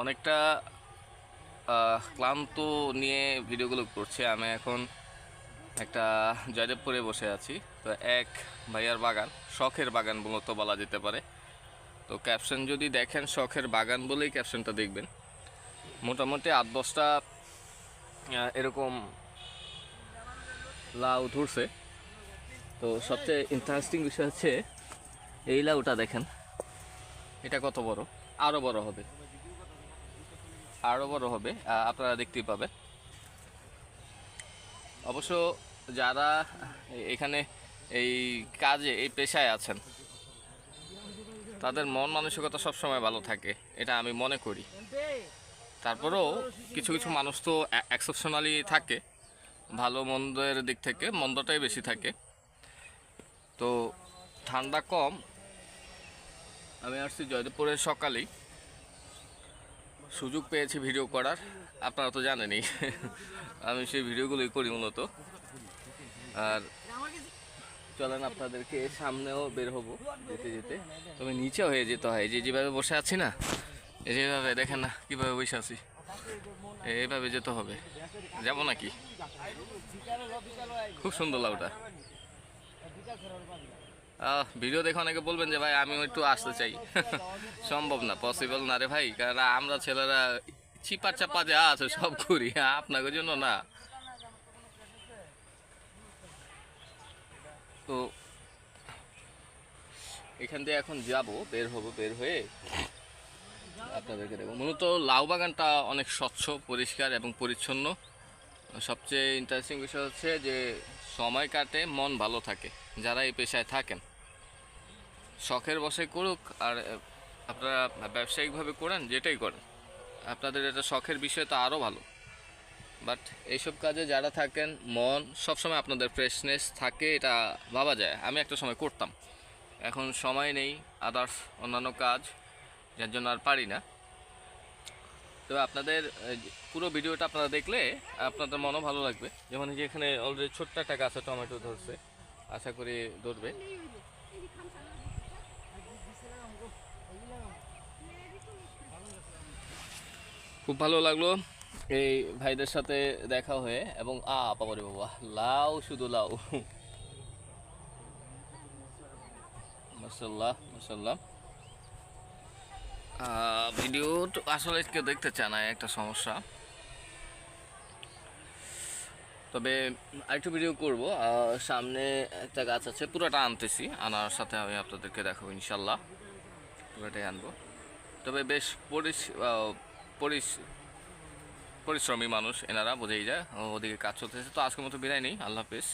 অনেকটা ক্লান্ত নিয়ে ভিডিওগুলো করছি। আমি এখন একটা জয়দেবপুরে বসে আছি। তো এক ভাইয়ার বাগান, শখের বাগান মূলত বলা যেতে পারে। তো ক্যাপশন যদি দেখেন, শখের বাগান বলেই ক্যাপশনটা দেখবেন। মোটামুটি আট দশটা এরকম লাউ ধরছে। তো সবচেয়ে ইন্টারেস্টিং বিষয় হচ্ছে, এই লাউটা দেখেন। এটা কত বড়? আরও বড় হবে। আরও বড় হবে আপনারা দেখতেই পাবেন। অবশ্য যারা এখানে এই কাজে, এই পেশায় আছেন, তাদের মন মানসিকতা সবসময় ভালো থাকে, এটা আমি মনে করি। তারপরেও কিছু কিছু মানুষ তো এক্সেপশনালি থাকে, ভালো মন্দের দিক থেকে মন্দটাই বেশি থাকে। তো ঠান্ডা কম, আমি আসছি জয়দেবপুরের সকালেই। সুযোগ পেয়েছি ভিডিও করার। আপনারা তো জানেনই, আমি সেই ভিডিওগুলোই করি মূলত। আর চলেন আপনাদেরকে সামনেও বের হব যেতে যেতে। তবে নিচে হয়ে যেতে হয় যে যেভাবে বসে আছি না যেভাবে দেখেন না কীভাবে বসে আছি, এইভাবে যেতে হবে। যাব নাকি? খুব সুন্দর লাউটা। ভিডিও দেখে অনেকে বলবেন যে ভাই, আমিও একটু আসতে চাই। সম্ভব না পসিবল না রে ভাই, কারণ আমরা ছেলেরা চিপা চাপা যা আছে সব করি, আপনাদের জন্য না। তো এখান দিয়ে এখন যাব, বের হব, বের হয়ে আপনাদেরকে দেবো মূলত লাউ বাগানটা অনেক স্বচ্ছ, পরিষ্কার এবং পরিচ্ছন্ন। সবচেয়ে ইন্টারেস্টিং বিষয় হচ্ছে যে, সময় কাটে, মন ভালো থাকে, যারা এই পেশায় থাকেন। শখের বসে করুক আর আপনারা ব্যবসায়িকভাবে করেন, যেটাই করেন। আপনাদের এটা শখের বিষয় তো আরও ভালো। বাট এইসব কাজে যারা থাকেন, মন সবসময় আপনাদের ফ্রেশনেস থাকে, এটা ভাবা যায়। আমি একটা সময় করতাম। এখন সময় নেই আদার্স অন্যান্য কাজ, যার জন্য আর পারি না। তো আপনাদের পুরো ভিডিওটা আপনারা দেখলে আপনাদের মনও ভালো লাগবে। যেমন যে এখানে অলরেডি ছোট্ট একটা গাছে টমেটো ধরছে। আশা করি ধরবে। খুব ভালো লাগল এই ভাইদের সাথে দেখা হয়ে এবং আ বাবারে বাবা, লাউ শুধু লাউ। মাসাল্লাহ মাসাল্লাহ ভিডিও আসলে কেউ দেখতে চায় না, একটা সমস্যা। তবে আরেকটু ভিডিও করব সামনে একটা গাছ আছে, পুরোটা আনতেছি, আনার সাথে আমি আপনাদেরকে দেখাবো ইনশাল্লাহ পুরোটাই আনব। তবে বেশ পরিস পরিশ্রমী মানুষ, এনারা বোঝাই যায় ওদিকে কাজ চলতেছে, তো আজকের মতো বিদায় নেই, আল্লাহ হাফিজ।